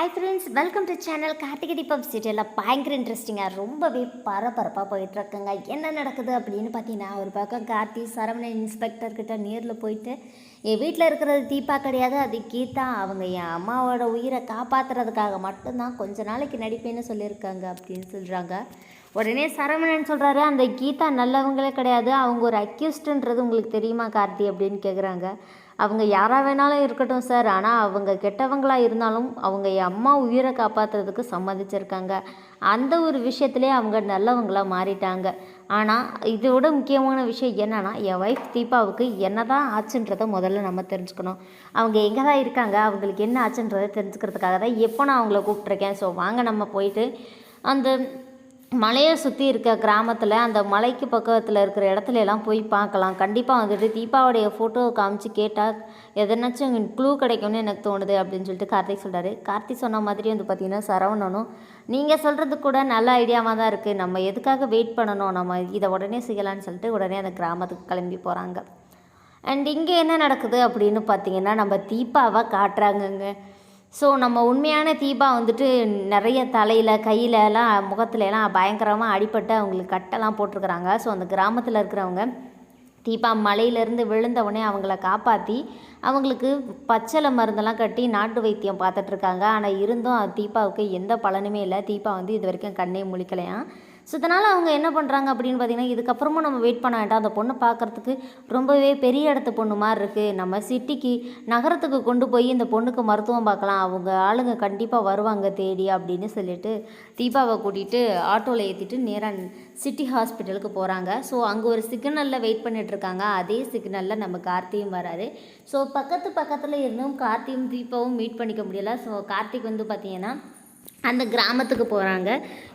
Hi friends welcome to channel Karthigai Deepam சீரியலில் பயங்கர இன்ட்ரெஸ்டிங்காக ரொம்பவே பரபரப்பாக போயிட்டுருக்குங்க. என்ன நடக்குது அப்படின்னு பார்த்தீங்கன்னா ஒரு பக்கம் கார்த்தி சரவணன் இன்ஸ்பெக்டர்கிட்ட நேரில் போயிட்டு என் வீட்டில் இருக்கிறது தீபா கிடையாது அது கீதா. அவங்க என் அம்மாவோட உயிரை காப்பாற்றுறதுக்காக மட்டும்தான் கொஞ்ச நாளைக்கு நடிப்பேன்னு சொல்லியிருக்காங்க அப்படின்னு சொல்கிறாங்க உடனே சரவணன் சொல்கிறாரு அந்த கீதா நல்லவங்களே கிடையாது அவங்க ஒரு அக்யூஸ்டுன்றது உங்களுக்கு தெரியுமா கார்த்தி அப்படின்னு கேட்குறாங்க அவங்க யாராக வேணாலும் இருக்கட்டும் சார் ஆனால் அவங்க கெட்டவங்களாக இருந்தாலும் அவங்க என் அம்மா உயிரை காப்பாற்றுறதுக்கு சம்மதிச்சிருக்காங்க. அந்த ஒரு விஷயத்துலேயே அவங்க நல்லவங்களாக மாறிட்டாங்க. ஆனால் இதோட முக்கியமான விஷயம் என்னென்னா என் ஒய்ஃப் தீபாவுக்கு என்ன தான் ஆச்சுன்றதை முதல்ல நம்ம தெரிஞ்சுக்கணும். அவங்க எங்கே தான் இருக்காங்க அவங்களுக்கு என்ன ஆச்சுன்றதை தெரிஞ்சுக்கிறதுக்காக தான் எப்போ நான் அவங்கள கூப்பிட்ருக்கேன் ஸோ வாங்க நம்ம போயிட்டு அந்த மலையை சுற்றி இருக்க கிராமத்தில் அந்த மலைக்கு பக்கத்தில் இருக்கிற இடத்துல எல்லாம் போய் பார்க்கலாம். கண்டிப்பாக வந்துட்டு தீபாவுடைய ஃபோட்டோவை காமிச்சு கேட்டால் எதனாச்சும் க்ளூ கிடைக்கும்னு எனக்கு தோணுது அப்படின்னு சொல்லிட்டு கார்த்திக் சொல்கிறாரு கார்த்திக் சொன்ன மாதிரி வந்து பார்த்திங்கன்னா சரவணனும் நீங்கள் சொல்கிறது கூட நல்ல ஐடியாவாக தான் இருக்குது நம்ம எதுக்காக வெயிட் பண்ணணும்? நம்ம இதை உடனே செய்யலான்னு சொல்லிட்டு உடனே அந்த கிராமத்துக்கு கிளம்பி போகிறாங்க அண்ட் இங்கே என்ன நடக்குது அப்படின்னு பார்த்தீங்கன்னா நம்ம தீபாவை காட்டுறாங்கங்க. ஸோ நம்ம உண்மையான தீபா வந்துட்டு நிறைய தலையில் கையிலலாம் முகத்துல எல்லாம் பயங்கரமாக அடிபட்டு அவங்களுக்கு கட்டெல்லாம் போட்டிருக்கிறாங்க. ஸோ அந்த கிராமத்தில் இருக்கிறவங்க தீபா மலையிலேருந்து விழுந்த உடனே அவங்கள காப்பாற்றி அவங்களுக்கு பச்சளை மருந்தெல்லாம் கட்டி நாட்டு வைத்தியம் பார்த்துட்ருக்காங்க ஆனால் இருந்தும் தீபாவுக்கு எந்த பலனுமே இல்லை. தீபா வந்து இது வரைக்கும் கண்ணே முழிக்கலையாம். ஸோ இதனால் அவங்க என்ன பண்ணுறாங்க அப்படின்னு பார்த்தீங்கன்னா இதுக்கப்புறமும் நம்ம வெயிட் பண்ண வேண்டாம். அந்த பொண்ணை பார்க்குறதுக்கு ரொம்பவே பெரிய இடத்து பொண்ணு மாதிரி இருக்குது நம்ம சிட்டிக்கு நகரத்துக்கு கொண்டு போய் இந்த பொண்ணுக்கு மருத்துவம் பார்க்கலாம். அவங்க ஆளுங்க கண்டிப்பாக வருவாங்க தேடி அப்படின்னு சொல்லிட்டு தீபாவை கூட்டிகிட்டு ஆட்டோவில் ஏற்றிட்டு நேராக சிட்டி ஹாஸ்பிட்டலுக்கு போகிறாங்க ஸோ அங்கே ஒரு சிக்னலில் வெயிட் பண்ணிகிட்ருக்காங்க அதே சிக்னலில் நம்ம கார்த்தியும் வராரு. ஸோ பக்கத்து பக்கத்தில் இருந்தும் கார்த்தியும் தீபாவும் மீட் பண்ணிக்க முடியலை. ஸோ கார்த்திக் வந்து பார்த்திங்கன்னா அந்த கிராமத்துக்கு போகிறாங்க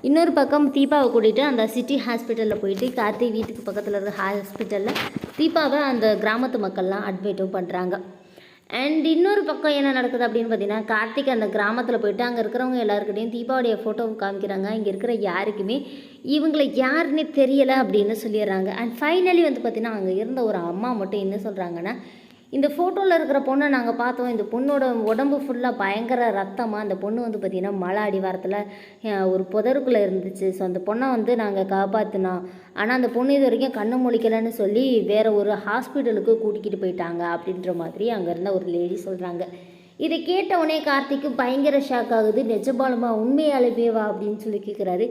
இன்னொரு பக்கம் தீபாவை கூட்டிகிட்டு அந்த சிட்டி ஹாஸ்பிட்டலில் போயிட்டு கார்த்தி வீட்டுக்கு பக்கத்தில் இருக்க ஹாஸ்பிட்டலில் தீபாவை அந்த கிராமத்து மக்கள்லாம் அட்மிட்டும் பண்ணுறாங்க அண்ட் இன்னொரு பக்கம் என்ன நடக்குது அப்படின்னு பார்த்தீங்கன்னா கார்த்திக் அந்த கிராமத்தில் போயிட்டு அங்கே இருக்கிறவங்க எல்லாருக்கிட்டையும் தீபாவுடைய ஃபோட்டோவை காமிக்கிறாங்க. இங்கே இருக்கிற யாருக்குமே இவங்களை யாருன்னே தெரியலை அப்படின்னு சொல்லிடுறாங்க. அண்ட் ஃபைனலி வந்து பார்த்திங்கன்னா அங்கே இருந்த ஒரு அம்மா மட்டும் என்ன சொல்கிறாங்கன்னா இந்த ஃபோட்டோவில் இருக்கிற பொண்ணை நாங்கள் பார்த்தோம். இந்த பொண்ணோட உடம்பு ஃபுல்லாக பயங்கர ரத்தமாக அந்த பொண்ணு வந்து பார்த்திங்கன்னா மலை அடிவாரத்தில் ஒரு புதருக்குள்ளே இருந்துச்சு. ஸோ அந்த பொண்ணை வந்து நாங்கள் காப்பாற்றினோம் ஆனால் அந்த பொண்ணு இது வரைக்கும் கண்ணு முழிக்கலைன்னு சொல்லி வேறு ஒரு ஹாஸ்பிட்டலுக்கு கூட்டிக்கிட்டு போயிட்டாங்க அப்படின்ற மாதிரி அங்கே இருந்த ஒரு லேடி சொல்கிறாங்க இதை கேட்ட உடனே கார்த்திக்கு பயங்கர ஷாக் ஆகுது. நிஜபாலுமா உண்மையாலுமேவா அப்படின்னு சொல்லி கேட்குறாரு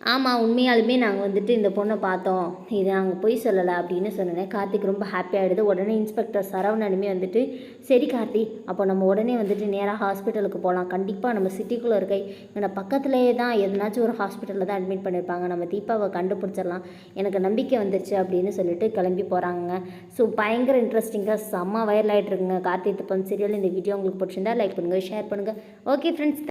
ஆமாம் உண்மையாலுமே நாங்கள் வந்துட்டு இந்த பொண்ணை பார்த்தோம். இது நாங்கள் பொய் சொல்லலை அப்படின்னு சொன்னேன் கார்த்திக் ரொம்ப ஹாப்பியாகிடுது உடனே இன்ஸ்பெக்டர் சரவணனுமே வந்துட்டு சரி கார்த்தி அப்போ நம்ம உடனே வந்துட்டு நேராக ஹாஸ்பிட்டலுக்கு போகலாம் கண்டிப்பாக நம்ம சிட்டிக்குள்ளே இருக்க என்னோட பக்கத்துலேயே தான் எதனாச்சும் ஒரு ஹாஸ்பிட்டலில் தான் அட்மிட் பண்ணியிருப்பாங்க நம்ம தீபாவை கண்டுபிடிச்சிடலாம். எனக்கு நம்பிக்கை வந்துருச்சு அப்படின்னு சொல்லிட்டு கிளம்பி போகிறாங்க ஸோ பயங்கர இன்ட்ரெஸ்டிங்காக செம்ம வைரல் ஆகிட்டு இருக்குங்க. கார்த்திக் தப்பம் சீரியல் இந்த வீடியோ உங்களுக்கு பிடிச்சிருந்தா லைக் பண்ணுங்கள் ஷேர் பண்ணுங்கள் ஓகே ஃப்ரெண்ட்ஸ்